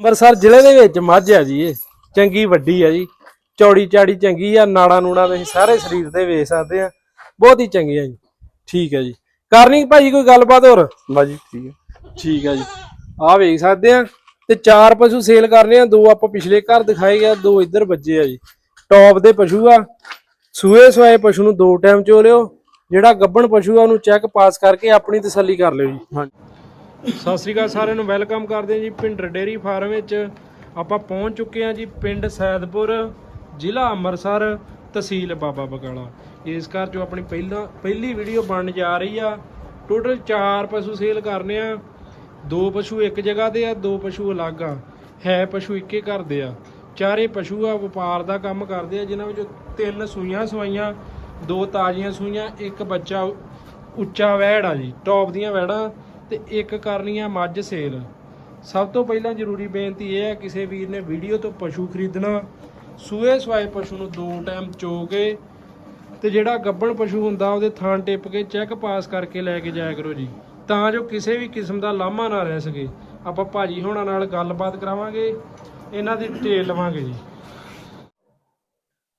ਅੰਮ੍ਰਿਤਸਰ ਜ਼ਿਲ੍ਹੇ ਦੇ ਵਿੱਚ ਮੱਝ ਆ ਜੀ ਇਹ। ਚੰਗੀ ਵੱਡੀ ਆ ਜੀ। ਚੌੜੀ ਚਾੜੀ ਚੰਗੀ ਆ ਨਾੜਾ ਨੂੜਾ ਤੁਸੀਂ ਸਾਰੇ ਸਰੀਰ ਤੇ ਵੇਖ ਸਕਦੇ ਆ। ਬਹੁਤ ਹੀ ਚੰਗੀ ਆ ਜੀ। ਠੀਕ ਹੈ ਜੀ। ਕਰਨੀ ਭਾਜੀ ਕੋਈ ਗੱਲਬਾਤ ਹੋਰ? ਬਾਜੀ ਠੀਕ ਹੈ ਠੀਕ ਆ ਜੀ। ਆ ਵੇਖ ਸਕਦੇ ਆ। ਤੇ ਚਾਰ ਪਸ਼ੂ ਸੇਲ ਕਰਨੇ ਆ। ਦੋ ਆਪਾਂ ਪਿਛਲੇ ਘਰ ਦਿਖਾਏ ਗਿਆ ਦੋ ਇੱਧਰ ਵੱਜੇ ਆ ਜੀ। ਟੌਪ ਦੇ ਪਸ਼ੂ ਆ। ਸੂਏ ਸਵਾਏ ਪਸ਼ੂ ਨੂੰ ਦੋ ਟਾਈਮ ਚੋ ਲਿਓ ਜਿਹੜਾ ਗੱਬਣ ਪਸ਼ੂ ਆ ਉਹਨੂੰ ਚੈੱਕ ਪਾਸ ਕਰਕੇ ਆਪਣੀ ਤਸੱਲੀ ਕਰ ਲਿਓ ਜੀ। ਹਾਂਜੀ। ਸਤਿ ਸ੍ਰੀ ਅਕਾਲ ਸਾਰਿਆਂ ਨੂੰ, ਵੈਲਕਮ ਕਰਦੇ ਹਾਂ ਜੀ ਪਿੰਡ ਡੇਰੀ ਫਾਰਮ ਵਿੱਚ। ਆਪਾਂ ਪਹੁੰਚ ਚੁੱਕੇ ਹਾਂ ਜੀ ਪਿੰਡ ਸੈਦਪੁਰ, ਜ਼ਿਲ੍ਹਾ ਅੰਮ੍ਰਿਤਸਰ, ਤਹਿਸੀਲ ਬਾਬਾ ਬਕਾਲਾ। ਇਸ ਘਰ ਚੋਂ ਆਪਣੀ ਪਹਿਲਾ, ਪਹਿਲੀ ਵੀਡੀਓ ਬਣਨ ਜਾ ਰਹੀ ਆ। ਟੋਟਲ 4 ਪਸ਼ੂ ਸੇਲ ਕਰਨੇ ਆ। ਦੋ ਪਸ਼ੂ ਇੱਕ ਜਗ੍ਹਾ ਤੇ ਆ, ਦੋ ਪਸ਼ੂ ਅਲੱਗ ਆ। ਹੈ ਪਸ਼ੂ ਇੱਕੇ ਘਰ ਦੇ ਆ। ਚਾਰੇ ਪਸ਼ੂ ਆ, ਵਪਾਰ ਦਾ ਕੰਮ ਕਰਦੇ ਆ, ਜਿਨ੍ਹਾਂ ਵਿੱਚੋਂ ਤਿੰਨ ਸੂਈਆਂ ਸਵਾਈਆਂ, ਦੋ ਤਾਜ਼ੀਆਂ ਸੂਈਆਂ, ਇੱਕ ਬੱਚਾ ਉੱਚਾ ਵਹਿੜ ਆ ਜੀ ਟੌਪ ਦੀਆਂ ਵਹਿੜਾਂ। ਤੇ ਇੱਕ ਕਰਨੀ ਆ ਮੱਝ ਸੇਲ। ਸਭ ਤੋਂ ਪਹਿਲਾਂ ਜ਼ਰੂਰੀ ਬੇਨਤੀ ਇਹ ਹੈ ਕਿਸੇ ਵੀਰ ਨੇ ਵੀਡੀਓ ਤੋਂ ਪਸ਼ੂ ਖਰੀਦਣਾ ਸੂਏ ਸਵਾਏ ਪਸ਼ੂ ਨੂੰ ਦੋ ਟਾਈਮ ਚੋ ਕੇ ਤੇ ਜਿਹੜਾ ਗੱਬਣ ਪਸ਼ੂ ਹੁੰਦਾ ਉਹਦੇ ਥਾਂ ਟਿੱਪ ਕੇ ਚੈੱਕ ਪਾਸ ਕਰਕੇ ਲੈ ਕੇ ਜਾਇਆ ਕਰੋ ਜੀ। ਤਾਂ ਜੋ ਕਿਸੇ ਵੀ ਕਿਸਮ ਦਾ ਲਾਮਾ ਨਾ ਰਹਿ ਸਕੇ। ਆਪਾਂ ਭਾਜੀ ਹੋਣਾ ਨਾਲ ਗੱਲਬਾਤ ਕਰਾਵਾਂਗੇ ਇਹਨਾਂ ਦੀ ਡਿਟੇਲ ਲਵਾਂਗੇ ਜੀ।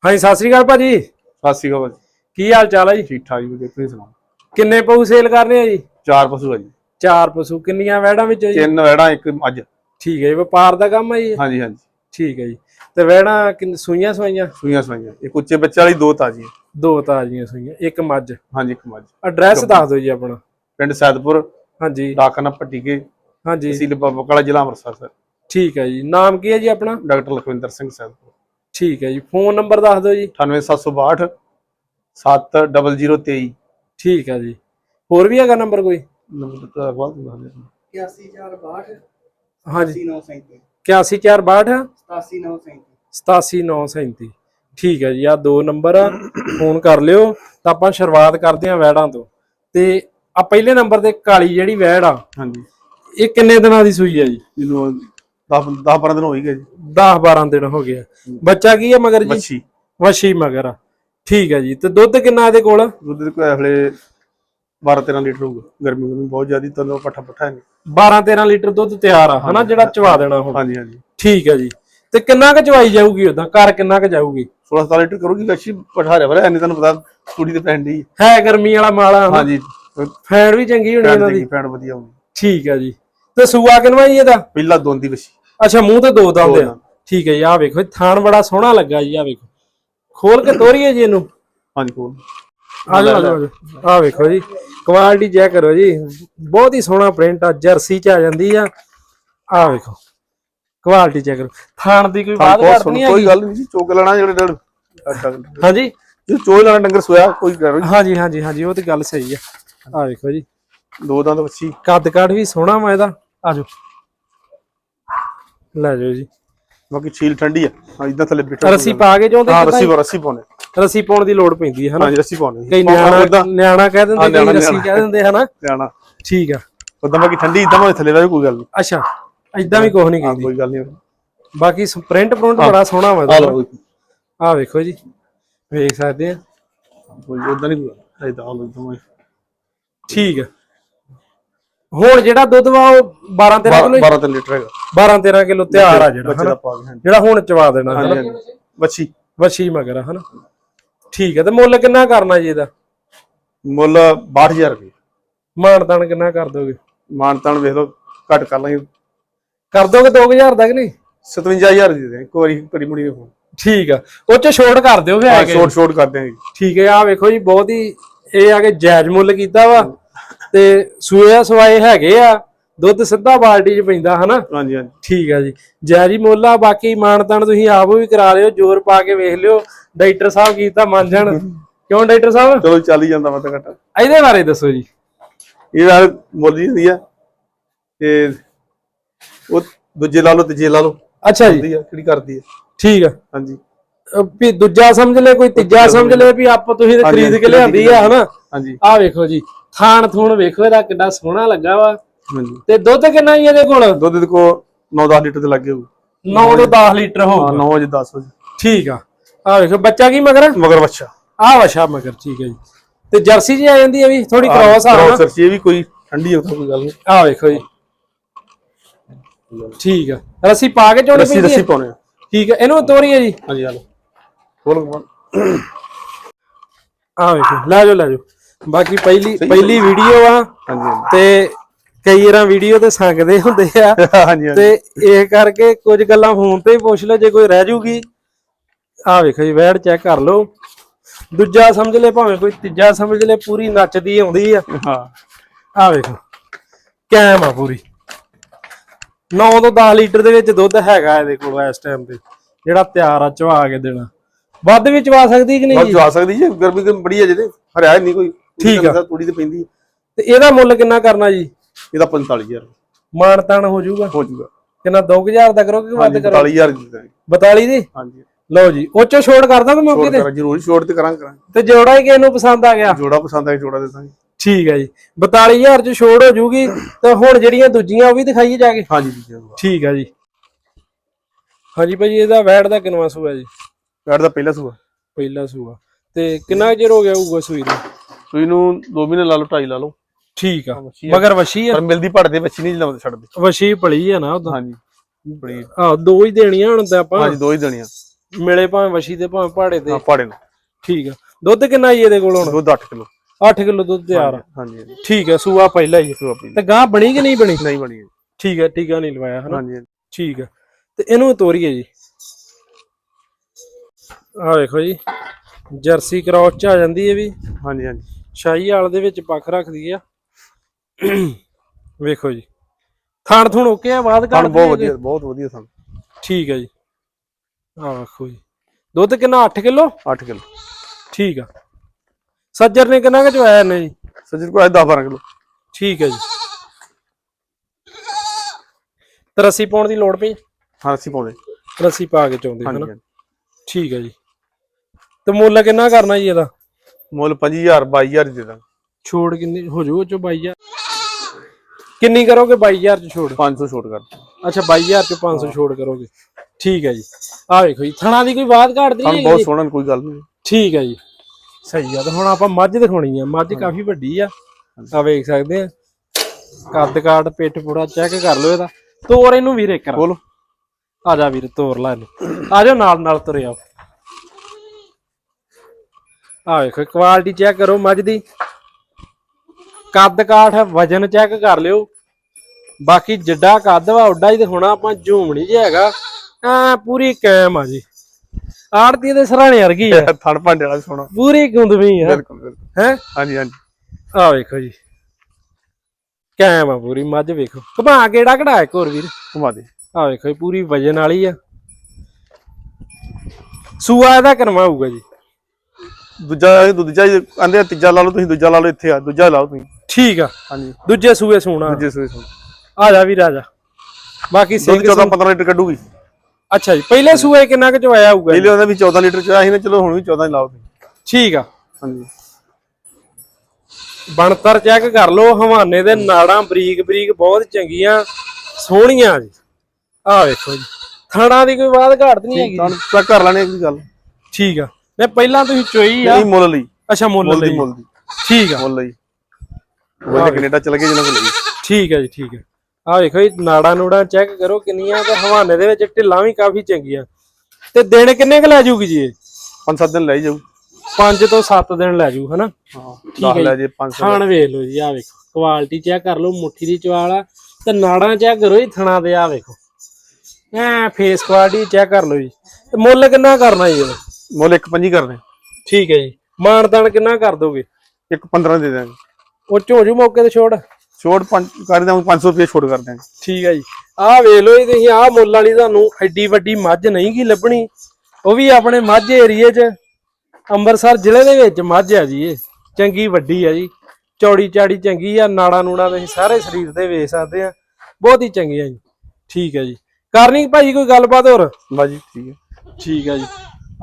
ਹਾਂਜੀ ਸਤਿ ਸ੍ਰੀ ਅਕਾਲ ਭਾਜੀ। ਸਤਿ ਸ਼੍ਰੀ ਅਕਾਲ ਬਾਜੀ ਕੀ ਹਾਲ ਚਾਲ ਹੈ ਜੀ? ਠੀਕ ਠਾਕ ਜੀ ਵਧੀਆ। ਤੁਸੀਂ ਸੁਣਾਓ? ਕਿੰਨੇ ਪਸ਼ੂ ਸੇਲ ਕਰਨੇ ਆ ਜੀ? ਚਾਰ ਪਸ਼ੂ ਆ ਜੀ। ਚਾਰ ਪਸ਼ੂ ਕਿੰਨੀਆਂ ਵੈੜਾਂ ਵਿੱਚ ਜੀ? ਤਿੰਨ ਵੈੜਾਂ ਇੱਕ ਮੱਝ। ਠੀਕ ਹੈ ਜੀ ਵਪਾਰ ਦਾ ਕੰਮ ਹੈ ਜੀ? ਹਾਂਜੀ ਹਾਂਜੀ। ਠੀਕ ਹੈ ਜੀ। ਤੇ ਵੈੜਾਂ ਕਿੰਨ ਸੂਈਆਂ ਸਵਾਈਆਂ? ਸੂਈਆਂ ਸੂਈਆਂ ਇੱਕ ਉੱਚੇ ਬੱਚੇ ਵਾਲੀ ਦੋ ਤਾਜ਼ੀਆਂ। ਦੋ ਤਾਜ਼ੀਆਂ ਸੂਈਆਂ ਇੱਕ ਮੱਝ। ਹਾਂਜੀ ਇੱਕ ਮੱਝ। ਐਡਰੈਸ ਦੱਸ ਦਿਓ ਜੀ ਆਪਣਾ। ਪਿੰਡ ਸੈਦਪੁਰ ਹਾਂਜੀ। ਡਾਕਨਾ ਪੱਟੀਕੇ ਹਾਂਜੀ। ਤਹਿਸੀਲ ਬਾਬਾ ਕਲਾ ਜ਼ਿਲ੍ਹਾ ਅੰਮ੍ਰਿਤਸਰ ਸਰ। ਠੀਕ ਹੈ ਜੀ। ਨਾਮ ਕੀ ਹੈ ਜੀ ਆਪਣਾ? ਡਾਕਟਰ ਲਖਵਿੰਦਰ ਸਿੰਘ ਸੈਦਪੁਰ। ਠੀਕ ਹੈ ਜੀ। ਫੋਨ ਨੰਬਰ ਦੱਸ ਦਿਓ ਜੀ। 98762 7023 ਠੀਕ ਹੈ ਜੀ। ਹੋਰ ਵੀ ਹੈਗਾ ਨੰਬਰ ਕੋਈ? ਨੰਬਰ ਤਾਂ ਅਗਵਾ ਦਿੰਦਾ ਹਾਂ 81462 ਹਾਂਜੀ। 8937 81462 87937 87937 ਠੀਕ ਹੈ ਜੀ ਆ ਦੋ ਨੰਬਰ ਆ ਫੋਨ ਕਰ ਲਿਓ ਤਾਂ ਆਪਾਂ ਸ਼ੁਰੂਆਤ ਕਰਦੇ ਹਾਂ ਵੈੜਾਂ ਤੋਂ। ਤੇ ਆ ਪਹਿਲੇ ਨੰਬਰ ਤੇ ਕਾਲੀ ਜਿਹੜੀ ਵੈੜ ਆ ਹਾਂਜੀ। ਇਹ ਕਿੰਨੇ ਦਿਨਾਂ ਦੀ ਸੂਈ ਹੈ ਜੀ? ਇਹਨੂੰ 10 10 12 ਦਿਨ ਹੋ ਹੀ ਗਏ ਜੀ। 10 12 ਦਿਨ ਹੋ ਗਏ ਆ। ਬੱਚਾ ਕੀ ਹੈ ਮਗਰ ਜੀ? ਮਗਰ ਆ। ਠੀਕ ਹੈ ਜੀ ਤੇ ਦੁੱਧ ਕਿੰਨਾ ਇਹਦੇ ਕੋਲ? ਦੁੱਧ ਦੇ ਕੋਈ ਹਲੇ 12 13 ਲੀਟਰ ਹੋਊਗਾ। ਗਰਮੀ ਗਰਮੀ ਬਹੁਤ ਜ਼ਿਆਦੀ ਤੈਨੂੰ ਪੱਠਾ ਪੱਠਾ ਹੈ ਨਹੀਂ। 12 13 ਲੀਟਰ ਦੁੱਧ ਤਿਆਰ ਆ ਹਨਾ ਜਿਹੜਾ ਚਵਾ ਦੇਣਾ ਹੁਣ ਹਾਂਜੀ ਹਾਂਜੀ। ਠੀਕ ਹੈ ਜੀ। ਤੇ ਕਿੰਨਾ ਕੁ ਚਵਾਈ ਜਾਊਗੀ ਉਦਾਂ ਘਰ ਕਿੰਨਾ ਕੁ ਜਾਊਗੀ? 16 17 ਲੀਟਰ ਕਰੂਗੀ ਲੱਛੀ ਪਠਾਰੇ ਵਾਲਾ ਐਨੀ ਤੁਹਾਨੂੰ ਪਤਾ ਕੁੜੀ ਤੇ ਪੈਣ ਦੀ ਹੈ ਗਰਮੀ ਵਾਲਾ ਮਾਲਾ? ਹਾਂਜੀ। ਫੈਨ ਵੀ ਚੰਗੀ ਹੋਣੀ ਇਹਨਾਂ ਦੀ। ਪੈਣ ਵਧੀਆ ਹੋਣੀ। ਠੀਕ ਹੈ ਜੀ। ਤੇ ਸੂਆ ਕਿਨਵਾ ਜੀ ਇਹਦਾ? ਪਹਿਲਾ ਦੋਂਦੀ ਵਛੀ ਅੱਛਾ ਮੂੰਹ ਤੇ ਦੋ ਦੰਦ ਦੋ ਆ। ਠੀਕ ਹੈ ਜੀ ਆ ਵੇਖੋ ਥਾਣ ਬੜਾ ਸੋਹਣਾ ਲੱਗਾ ਜੀ ਆ ਵੇਖੋ। ਖੋਲ ਕੇ ਤੋਰੀਏ ਜੀ ਇਹਨੂੰ। ਹਾਂਜੀ ਕੋਲ ਆ ਜਾਓ ਆ ਜਾਓ, ਆ ਜਾਓ ਵੇਖੋ ਜੀ ਕੁਆਲਿਟੀ ਚੈੱਕ ਕਰੋ ਜੀ। ਬਹੁਤ ਹੀ ਸੋਹਣਾ ਪ੍ਰਿੰਟ ਆ ਜਰਸੀ ਚ ਆ ਜਾਂਦੀ ਆ। ਆ ਵੇਖੋ ਕੁਆਲਿਟੀ ਚੈੱਕ ਕਰੋ। ਥਾਣ ਦੀ ਕੋਈ ਬਾਤ ਬਹੁਤ ਸੋਹਣੀ ਨਹੀਂ ਕੋਈ ਗੱਲ ਨਹੀਂ ਜੀ ਚੋਕ ਲੈਣਾ ਜਿਹੜੇ ਡਰ ਹਾਂਜੀ। ਇਹ ਚੋਕ ਲੈਣਾ ਡੰਗਰ ਸੋਇਆ ਕੋਈ ਗੱਲ ਨਹੀਂ। ਹਾਂਜੀ ਹਾਂਜੀ ਹਾਂਜੀ ਉਹ ਤੇ ਗੱਲ ਸਹੀ ਆ। ਆ ਵੇਖੋ ਜੀ ਦੋ ਦੰਦ ਵਛੀ। ਕੱਦ ਕਾਠ ਵੀ ਸੋਹਣਾ ਵਾ ਇਹਦਾ। ਆ ਜਾਓ। ਲੈ ਜਾਓ ਜੀ। ਬਾਕੀ ਛੀਲ ਠੰਡੀ ਆ। ਹਾਂ ਇਦਾਂ ਥੱਲੇ ਬਿਠਾ ਰੱਸੀ ਪਾ ਕੇ ਚਾਹੁੰਦੇ ਹਾਂ ਰੱਸੀ ਰੱਸੀ ਪਾਉਣੇ। ਰੱਸੀ ਪਾਉਣ ਦੀ ਲੋੜ ਪੈਂਦੀ ਹੈ ਹਨਾ? ਹਾਂਜੀ ਰੱਸੀ ਪਾਉਣੇ। ਕਈ ਨਿਆਣਾ ਨਿਆਣਾ ਕਹਿ ਦਿੰਦੇ ਕਈ ਨਿਆਣਾ, ਰੱਸੀ ਨਿਆਣਾ। ਕਹਿ ਦਿੰਦੇ ਹਨਾ? ਲੈਣਾ ਠੀਕ ਆ। ਉਦਾਂ ਬਾਕੀ ਠੰਡੀ ਇਦਾਂ ਮੈਂ ਥੱਲੇ ਬਹਿ ਕੋਈ ਗੱਲ ਨਹੀਂ ਅੱਛਾ ਐਦਾਂ ਵੀ ਕੁਝ ਨਹੀਂ ਕਹਿੰਦੀ। ਕੋਈ ਗੱਲ ਨਹੀਂ ਬਾਕੀ ਪ੍ਰਿੰਟ ਪ੍ਰਿੰਟ ਬੜਾ ਸੋਹਣਾ ਵਾ ਆ ਵੇਖੋ ਜੀ ਵੇਖ ਸਕਦੇ ਆ। ਕੋਈ ਉਦਾਂ ਨਹੀਂ ਕੋਈ ਇਦਾਂ ਇਦਾਂ ਠੀਕ ਆ। ਹੁਣ ਜਿਹੜਾ ਦੁੱਧ ਵਾ ਉਹ 12 13 ਕਿਲੋ 12 3 ਲੀਟਰ ਹੈਗਾ। 12 13 ਕਿਲੋ ਤਿਆਰ ਆ ਜਿਹੜਾ ਬੱਚੇ ਦਾ ਪਾ ਕੇ ਜਿਹੜਾ ਹੁਣ ਚਵਾ ਦੇਣਾ ਹਾਂਜੀ ਵਛੀ। ਵਸ਼ੀ ਮਗਰ ਹਨਾ? ਠੀਕ ਆ ਤੇ ਮੁੱਲ ਕਿੰਨਾ ਕਰਨਾ ਜੀ ਇਹਦਾ? ਮੁੱਲ 62000 ਰੁਪਏ। ਮਾਨਤਾਨ ਕਿੰਨਾ ਕਰ ਦੋਗੇ? ਮਾਨਤਾਨ ਵੇਖ ਲਓ ਘੱਟ ਕਰ ਲਾਂਗੇ। ਕਰ ਦੋਗੇ 2000 ਤੱਕ ਨਹੀਂ? 57000 ਦੀ ਦੇ ਵਾਰੀ ਕਰੀ ਮੁੜੀ ਫੋਨ ਠੀਕ ਆ ਉਹ ਚ ਛੋਟ ਕਰ ਦਿਓ ਫਿਰ ਆ ਕੇ। ਸ਼ੋਰਟ ਸ਼ੋਰਟ ਕਰ ਦਿਆਂਗੇ। ਠੀਕ ਹੈ ਆ ਵੇਖੋ ਜੀ ਬਹੁਤ ਹੀ ਇਹ ਆ ਕਿ ਜਾਇਜ਼ ਮੁੱਲ ਕੀਤਾ ਵਾ। ਤੇ ਸੂਏ ਸਵਾਏ ਹੈਗੇ ਆ ਦੁੱਧ ਸਿੱਧਾ ਬਾਲਟੀ 'ਚ ਪੈਂਦਾ ਹਨਾ? ਹਾਂਜੀ ਹਾਂਜੀ। ਠੀਕ ਆ ਜੀ। ਹੀ ਮੁੱਲ ਬਾਕੀ ਮਾਨਤਾਨ ਤੁਸੀਂ ਆਪ ਵੀ ਕਰਾ ਲਿਓ ਜ਼ੋਰ ਪਾ ਕੇ ਵੇਖ ਲਿਓ। ਡਾਕਟਰ ਸਾਹਿਬ ਕੀਤਾ ਮੰਨ ਜਾਣ। ਕਿਉਂ ਡਾਕਟਰ ਸਾਹਿਬ? ਚਲੋ ਚੱਲ ਹੀ ਜਾਂਦਾ ਵਾ ਤਾਂ ਘੱਟ। ਇਹਦੇ ਬਾਰੇ ਦੱਸੋ ਜੀ। ਇਹਦਾ ਮੁੱਲ ਹੀ ਹੁੰਦੀ ਆ। ਤੇ ਉਹ ਦੂਜੇ ਲਾ ਲਓ ਤੀਜੇ ਲਾ ਲਓ। ਅੱਛਾ ਜੀ। ਹੁੰਦੀ ਆ ਕਿਹੜੀ ਕਰਦੀ ਆ। ਠੀਕ ਆ। ਹਾਂਜੀ। ਅਹ ਵੀ ਦੂਜਾ ਸਮਝ ਲੈ ਕੋਈ ਤੀਜਾ ਸਮਝ ਲੈ ਵੀ ਆਪ ਤੁਸੀਂ ਤੇ ਖਰੀਦ ਕੇ ਲਿਆਂਦੀ ਆ ਹਨਾ? ਹਾਂਜੀ। ਆ ਵੇਖੋ ਜੀ। ਥਾਣ ਥੂਣ ਵੇਖੋ ਇਹਦਾ ਕਿੰਨਾ ਸੋਹਣਾ ਲੱਗਾ ਵਾ। ਹਾਂਜੀ। ਤੇ ਦੁੱਧ ਕਿੰਨਾ ਜੀ ਇਹਦੇ ਕੋਲ? ਦੁੱਧ ਦੇ ਕੋ 9-10 ਲੀਟਰ ਤੇ ਲੱਗੇ ਹੋਊ। 9 ਤੋਂ 10 ਲੀਟਰ ਹਾਂ ਹੋਊਗਾ 9 ਵਜੇ 10 ਵਜੇ। ਠੀਕ ਆ। ਆ ਵੇਖੋ ਬੱਚਾ ਕੀ ਮਗਰ ਮਗਰ ਬੱਚਾ। ਆ ਵਸ਼ਾ ਮਗਰ ਠੀਕ ਹੈ ਜੀ। ਤੇ ਜਰਸੀ ਜੀ ਆ ਜਾਂਦੀ ਹੈ ਵੀ ਥੋੜੀ ਕ੍ਰੋਸ ਆ ਨਾ। ਸਰਚੀ ਇਹ ਵੀ ਕੋਈ ਠੰਡੀ ਹੋ ਕੋਈ ਗੱਲ ਨਹੀਂ। ਆ ਵੇਖੋ ਜੀ। ਠੀਕ ਆ। ਰੱਸੀ ਪਾ ਕੇ ਚੋਣੀ ਪੈਂਦੀ ਰੱਸੀ ਹੈ ਪਾਉਣੇ ਠੀਕ ਆ। ਇਹਨੂੰ ਤੋਰੀਏ ਜੀ। ਹਾਂਜੀ ਹਾਲੋ ਖੋਲ ਆ ਵੇਖੋ ਲੈ ਜਾਓ ਲੈ ਜਾਓ। ਬਾਕੀ ਪਹਿਲੀ ਪਹਿਲੀ ਵੀਡੀਓ ਆ ਤੇ ਕਈ ਵਾਰਾਂ ਵੀਡੀਓ ਤੇ ਸੰਗਦੇ ਹੁੰਦੇ ਆ। ਤੇ ਇਹ ਕਰਕੇ ਕੁਝ ਗੱਲਾਂ ਫੋਨ ਤੇ ਹੀ ਪੁੱਛ ਲਓ ਜੇ ਕੋਈ ਰਹਿ ਜੂਗੀ। ਆ ਵੇਖੋ ਜੀ ਵੈੜ ਚੈੱਕ ਕਰ ਲਓ। ਦੂਜਾ ਸਮਝ ਲੈ ਭਾਵੇਂ ਕੋਈ ਤੀਜਾ ਸਮਝ ਲੈ ਪੂਰੀ ਨੱਚਦੀ ਆਉਂਦੀ ਆ। ਹਾਂ। ਆ ਵੇਖੋ ਕੈਮ ਆ ਪੂਰੀ। 9 ਤੋਂ 10 ਲੀਟਰ ਦੇ ਵਿੱਚ ਦੁੱਧ ਹੈਗਾ ਇਹਦੇ ਕੋਲ ਇਸ ਟਾਈਮ ਤੇ ਜਿਹੜਾ ਤਿਆਰ ਆ ਚਵਾ ਕੇ ਦੇਣਾ। ਵੱਧ ਵੀ ਚਵਾ ਸਕਦੀ ਕਿ ਨਹੀਂ ਜਵਾ ਸਕਦੀ ਜੀ ਗਰਮੀ ਗਰਮ ਬੜੀ ਹੈ ਜਿਹਦੇ ਹਰਿਆ ਨਹੀਂ ਕੋਈ। ਠੀਕ ਆ। ਤੂੜੀ ਤੇ ਪੈਂਦੀ। ਤੇ ਇਹਦਾ ਮੁੱਲ ਕਿੰਨਾ ਕਰਨਾ ਜੀ? ਇਹਦਾ 45000 ਮਾਣ ਤਾਣ ਹੋ ਜਾਊਗਾ? ਹੋ ਜਾਊਗਾ। ਕਿੰਨਾ 2000 ਦਾ ਕਰੋਗੇ ਕਿ ਵੱਧ ਕਰੋ 45000 ਦੀ ਦੇਵਾਂਗੇ। 42 ਦੀ? ਹਾਂਜੀ। ਲਓ ਜੀ ਉਹ ਚੋਂ ਛੋੜ ਕਰਦਾ ਤਾਂ ਮੌਕੇ ਤੇ? ਕਰਾਂ ਜ਼ਰੂਰ ਛੋੜ ਤੇ ਕਰਾਂਗੇ ਕਰਾਂਗੇ। ਤੇ ਜੋੜਾ ਹੀ ਕਿਸੇ ਨੂੰ ਪਸੰਦ ਆ ਗਿਆ? ਜੋੜਾ ਪਸੰਦ ਆਇਆ ਜੋੜਾ ਦੇ ਦਾਂਗੇ ਠੀਕ ਹੈ ਜੀ। 42000 ਚ ਛੋੜ ਹੋ ਜੂਗੀ ਤੇ ਹੁਣ ਜਿਹੜੀਆਂ ਦੂਜੀਆਂ ਉਹ ਵੀ ਦਿਖਾਈਏ ਜਾ ਕੇ। ਹਾਂਜੀ ਠੀਕ ਹੈ ਜੀ। ਹਾਂਜੀ ਭਾਜੀ ਇਹਦਾ ਵੈਟ ਦਾ ਕਿੰਨਵਾ ਸੂਆ ਜੀ? ਕਾਰਡ ਦਾ ਪਹਿਲਾ ਸੂਆ। ਪਹਿਲਾ ਸੂਆ। ਤੇ ਕਿੰਨਾ ਚਿਰ ਹੋ ਗਿਆ ਹੋਊਗਾ ਸੂਈ ਨੂੰ? ਸੂਈ ਨੂੰ 2 ਮਹੀਨੇ ਲਾ ਲਓ 2.5 ਲਾ ਲਓ। ਠੀਕ ਆ। ਮਗਰ ਵਸ਼ੀ ਆ। ਪਰ ਮਿਲਦੀ ਪੜ ਦੇ ਬੱਚੀ ਨਹੀਂ ਲਾਉਂਦੇ ਛੱਡਦੇ। ਵਸ਼ੀ ਪਲੀ ਆ ਨਾ ਉਹਦਾ ਹਾਂਜੀ ਬੜੀ ਆ। ਦੋ ਹੀ ਦੇਣੀਆਂ ਹੁਣ ਤਾਂ ਆਪਾਂ। ਹਾਂਜੀ ਦੋ ਹੀ ਦੇਣੀਆਂ। ਮਿਲੇ ਭਾਵੇਂ ਵਸ਼ੀ ਤੇ ਭਾਵੇਂ ਪਹਾੜੇ ਤੇ। ਹਾਂ ਪਾੜੇ ਨੂੰ। ਠੀਕ ਆ। ਦੁੱਧ ਕਿੰਨਾ ਜੀ ਇਹਦੇ ਕੋਲ ਹੁਣ? ਦੁੱਧ 8 ਕਿਲੋ। 8 ਕਿਲੋ ਦੁੱਧ ਤਿਆਰ ਆ। ਹਾਂਜੀ ਠੀਕ ਆ ਸੂਆ ਪਹਿਲਾ ਹੀ। ਸੂਆ ਤੇ ਗਾਂ ਬਣੀ ਕਿ ਨਹੀਂ ਬਣੀ? ਨਹੀਂ ਬਣੀ। ਠੀਕ ਆ ਟੀਕਾ ਨਹੀਂ ਲਵਾਇਆ ਹਨਾ? ਹਾਂਜੀ ਹਾਂਜੀ। ਠੀਕ ਆ। ਤੇ ਇਹਨੂੰ ਤੋਰੀਏ ਜੀ। ਆ ਵੇਖੋ ਜੀ। ਜਰਸੀ ਕ੍ਰਾਸ ਚ ਆ ਜਾਂਦੀ ਹੈ ਵੀ। ਹਾਂਜੀ ਹਾਂਜੀ। ਸ਼ਾਹੀ ਵਾਲ ਦੇ ਵਿੱਚ ਪੱਖ ਰੱਖਦੀ ਆ। ਵੇਖੋ ਜੀ। ਥਣ ਥੁਣ ਓਕੇ ਆ ਖਾਣ ਕਰ ਬਹੁਤ ਵਧੀਆ ਬਹੁਤ ਵਧੀਆ ਸਨ ਠੀਕ ਆ ਜੀ। ਆ ਵੇਖੋ ਜੀ। ਦੁੱਧ ਕਿੰਨਾ 8 ਕਿਲੋ? 8 ਕਿਲੋ। ਠੀਕ ਆ। ਸੱਜਰ ਨੇ ਕਿੰਨਾ ਕੁ ਚਵਾਇਆ ਨੇ ਜੀ? ਸੱਜਰ ਕੋਲ 10 12 ਕਿਲੋ। ਠੀਕ ਹੈ ਜੀ। ਤੇ ਰੱਸੀ ਪਾਉਣ ਦੀ ਲੋੜ ਪਈ? ਹਾਂ ਅਸੀਂ ਪਾਉਂਦੇ। ਰੱਸੀ ਪਾ ਕੇ ਚਾਉਂਦੇ ਹਨਾ। ਠੀਕ ਹੈ ਜੀ। ਤੇ ਮੁੱਲ ਕਿੰਨਾ ਕਰਨਾ ਜੀ ਇਹਦਾ? ਮੁੱਲ 25000 22000 ਦੇ ਦਾਂਗੇ। ਛੋੜ ਕਿੰਨੀ ਹੋ ਜਾਊ ਉਹ ਚੋਂ 22000 ਕਿੰਨੀ ਕਰੋਗੇ 22000 ਚ ਛੋੜ? 500 ਛੋਟ ਕਰ। ਅੱਛਾ 22000 ਚ 500 ਛੋੜ ਕਰੋਗੇ। ਠੀਕ ਹੈ ਜੀ। ਆ ਵੇਖੋ ਜੀ ਥਣਾ ਦੀ ਕੋਈ ਬਾਤ ਸਾਨੂੰ ਨਹੀਂ ਬਹੁਤ ਸੋਹਣਾ ਕੋਈ ਗੱਲ ਨਹੀਂ। ਠੀਕ ਹੈ ਜੀ। ਸਹੀ ਆ ਤੇ ਹੁਣ ਆਪਾਂ ਮੱਝ ਦਿਖਾਉਣੀ ਆ। ਮੱਝ ਕਾਫੀ ਵੱਡੀ ਆ। ਆ ਵੇਖ ਸਕਦੇ ਆ। ਕੱਦ ਕਾਟ ਪਿੱਠ ਪੂੜਾ ਚੈੱਕ ਕਰ ਲਓ ਇਹਦਾ। ਤੋਰ ਇਹਨੂੰ ਵੀਰ ਇੱਕ ਰਾਂ ਬੋਲੋ ਆ ਜਾ ਵੀਰ ਤੋਰ ਲੈ ਇਹਨੂੰ। ਆ ਜਾ ਨਾਲ ਨਾਲ ਤੁਰੇ ਆਓ। ਆ ਵੇਖੋ ਕੁਆਲਿਟੀ ਚੈੱਕ ਕਰੋ ਮੱਝ ਦੀ। ਕੱਦ ਕਾਠ ਵਜਨ ਚੈੱਕ ਕਰ ਲਿਓ। ਬਾਕੀ ਜਿੱਡਾ ਕੱਦ ਵਾ ਓਡਾ ਹੀ ਦਿਖਾਉਣਾ ਆਪਾਂ ਝੂਮਣੀ ਜਿਹਾ ਹੈਗਾ। ਆ ਪੂਰੀ ਕੈਮ ਆ ਜੀ। ਆੜਤੀ ਦੇ ਸਰਾਣੇ ਵਰਗੀ ਆ। ਥਣ ਭਾਂਡੇ ਵਾਲਾ ਵੀ ਸੋਹਣਾ। ਪੂਰੀ ਗੁੰਦਵੀ ਆ। ਬਿਲਕੁਲ ਬਿਲਕੁਲ। ਹੈ? ਹਾਂਜੀ ਹਾਂਜੀ। ਆ ਵੇਖੋ ਜੀ। ਕੈਮ ਆ ਪੂਰੀ ਮੱਝ ਵੇਖੋ। ਘਮਾ ਕਿਹੜਾ ਕਢਾਇਆ ਕੋਰ ਵੀਰ? ਘੁਮਾ ਦੇ। ਆ ਵੇਖੋ ਜੀ ਪੂਰੀ ਵਜਨ ਵਾਲੀ ਆ। ਸੂਆ ਇਹਦਾ ਕਰਮਾ ਹੋਊਗਾ ਜੀ। ਦੂਜਾ ਦੂਜਾ ਆ ਤੀਜਾ ਲਾ ਲਓ ਤੁਸੀਂ ਦੂਜਾ ਲਾ ਲਓ ਇੱਥੇ ਆ ਦੂਜਾ ਲਾਓ ਤੁਸੀਂ। ਠੀਕ ਆ। ਹਾਂਜੀ। ਦੂਜੇ ਸੂਏ ਸੋਣਾ। ਦੂਜੇ ਸੂਏ ਸੋਹਣਾ ਆ ਜਾ ਵੀਰ ਆ ਜਾ। ਬਾਕੀ ਸਿੰਘ 14 15 ਲੀਟਰ ਕੱਢੂਗੀ। ਅੱਛਾ ਜੀ ਪਹਿਲੇ ਸੂਏ ਕਿੰਨਾ ਕੁ ਚਵਾਇਆ ਹੋਊਗਾ? ਪਹਿਲੇ ਉਹਦਾ ਵੀ 14 ਲੀਟਰ ਚ ਆਇਆ ਸੀ ਨਾ ਚਲੋ ਹੁਣ ਵੀ 14 ਹੀ ਲਾਓ ਤੁਸੀਂ। ਠੀਕ ਆ। ਹਾਂਜੀ। ਬਣਤਰ ਚੈੱਕ ਕਰ ਲਓ ਹਵਾਨੇ ਦੇ ਨਾੜਾਂ ਬਰੀਕ ਬਰੀਕ ਬਹੁਤ ਚੰਗੀਆਂ ਸੋਹਣੀਆਂ ਜੀ। ਆ ਵੇਖੋ ਜੀ। ਥਣਾ ਦੀ ਕੋਈ ਬਾਤ ਘਾਟ ਨਹੀਂ ਹੈਗੀ ਚੈੱਕ ਕਰ ਲੈਣੇ ਇੱਕ ਗੱਲ। ਠੀਕ ਆ। ਨੇ ਪਹਿਲਾਂ ਤੁਸੀਂ ਚੋਈ ਆ। ਨਹੀਂ ਮੁੱਲ ਲਈ। ਅੱਛਾ ਮੁੱਲ ਲਈ। ਮੁੱਲ ਦੀ। ਠੀਕ ਆ। ਮੁੱਲ ਲਈ। ਉਹ ਕੈਨੇਡਾ ਚਲੇ ਗਏ ਜਿਹਨਾਂ ਕੋਲ ਲਈ। ਠੀਕ ਹੈ ਜੀ ਠੀਕ ਹੈ ਆ ਵੇਖੋ ਜੀ ਨਾੜਾ ਨੂੜਾ ਚੈੱਕ ਕਰੋ ਕਿੰਨੀਆਂ ਤੇ ਹਵਾਨੇ ਦੇ ਵਿੱਚ ਢਿੱਲਾਂ ਵੀ ਕਾਫੀ ਚੰਗੀਆਂ। ਤੇ ਦਿਨ ਕਿੰਨੇ ਕੁ ਲੈ ਜੂਗੀ ਜੀ ਇਹ? ਪੰਜ ਸੱਤ ਦਿਨ ਲੈ ਜਾਊ। 5 ਤੋਂ 7 ਦਿਨ ਲੈ ਜੂ ਹਨਾ? ਹਾਂ ਠੀਕ ਹੈ 10 ਲੈ ਜੇ 500 ਥਾਣ ਵੇਖ ਲਓ ਜੀ ਆ ਵੇਖੋ। ਕੁਆਲਿਟੀ ਚੈੱਕ ਕਰ ਲਓ ਮੁੱਠੀ ਦੀ ਚਵਾਲ ਆ। ਤੇ ਨਾੜਾਂ ਚੈੱਕ ਕਰੋ ਜੀ ਥਣਾ ਦੇ ਆ ਵੇਖੋ। ਐ ਫੇਸ ਕੁਆਲਿਟੀ ਚੈੱਕ ਕਰ ਲਓ ਜੀ। ਤੇ ਮੁੱਲ ਕਿੰਨਾ ਕਰਨਾ ਜੀ ਇਹਦਾ? ਮੁੱਲ ਇੱਕ ਪੰਜੀ ਕਰਦੇ ਠੀਕ ਹੈ ਜੀ। ਮਾਨਦਾਨ ਕਿੰਨਾ ਕਰ ਦੋਗੇ? ਇੱਕ 15 ਦੇ ਦਾਂਗੇ ਉਹ ਝੋਜੂ ਮੌਕੇ ਤੇ ਛੋੜ। ਪੰਜ ਕਰ ਦਾਂਗੇ 500 ਰੁਪਏ ਛੋਟ ਕਰ ਦਾਂਗੇ ਠੀਕ ਹੈ ਜੀ। ਆਹ ਵੇਖ ਲਓ ਜੀ ਤੁਸੀਂ ਆਹ ਮੁੱਲ ਵਾਲੀ ਤੁਹਾਨੂੰ ਐਡੀ ਵੱਡੀ ਮੱਝ ਨਹੀਂ ਕੀ ਲੱਭਣੀ। ਉਹ ਵੀ ਆਪਣੇ ਮੱਝ ਏਰੀਏ 'ਚ ਅੰਮ੍ਰਿਤਸਰ ਜ਼ਿਲ੍ਹੇ ਦੇ ਵਿੱਚ ਮੱਝ ਆ ਜੀ ਇਹ। ਚੰਗੀ ਵੱਡੀ ਆ ਜੀ। ਚੌੜੀ ਚਾੜੀ ਚੰਗੀ ਆ ਨਾੜਾ ਨੂੜਾ ਤੁਸੀਂ ਸਾਰੇ ਸਰੀਰ ਤੇ ਵੇਖ ਸਕਦੇ ਆ। ਬਹੁਤ ਹੀ ਚੰਗੀ ਆ ਜੀ। ਠੀਕ ਹੈ ਜੀ। ਕਰਨੀ ਭਾਜੀ ਕੋਈ ਗੱਲਬਾਤ ਹੋਰ? ਬਾਜੀ ਠੀਕ ਹੈ। ਠੀਕ ਹੈ ਜੀ।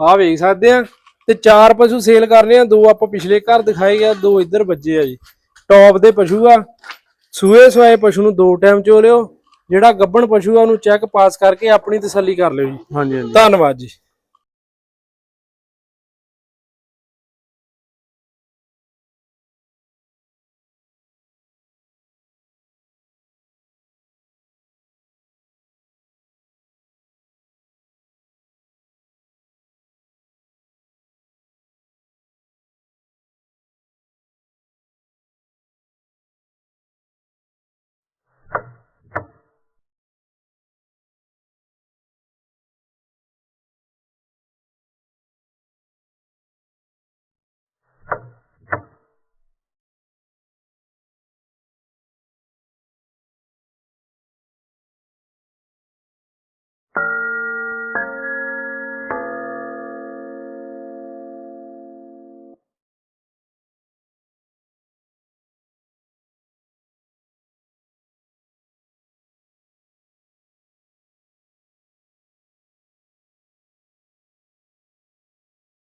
ਆਹ ਵੇਖ ਸਕਦੇ ਆ। ਤੇ ਚਾਰ ਪਸ਼ੂ ਸੇਲ ਕਰਨੇ ਆ। ਦੋ ਆਪਾਂ ਪਿਛਲੇ ਘਰ ਦਿਖਾਏ ਗਿਆ ਦੋ ਇੱਧਰ ਵੱਜੇ ਆ ਜੀ। ਟੌਪ ਦੇ ਪਸ਼ੂ ਆ। ਸੂਏ ਸਵਾਏ ਪਸ਼ੂ ਨੂੰ ਦੋ ਟਾਈਮ ਚੋ ਲਿਓ। ਜਿਹੜਾ ਗੱਬਣ ਪਸ਼ੂ ਆ ਉਹਨੂੰ ਚੈੱਕ ਪਾਸ ਕਰਕੇ ਆਪਣੀ ਤਸੱਲੀ ਕਰ ਲਿਓ ਜੀ। ਹਾਂਜੀ ਹਾਂਜੀ। ਧੰਨਵਾਦ ਜੀ।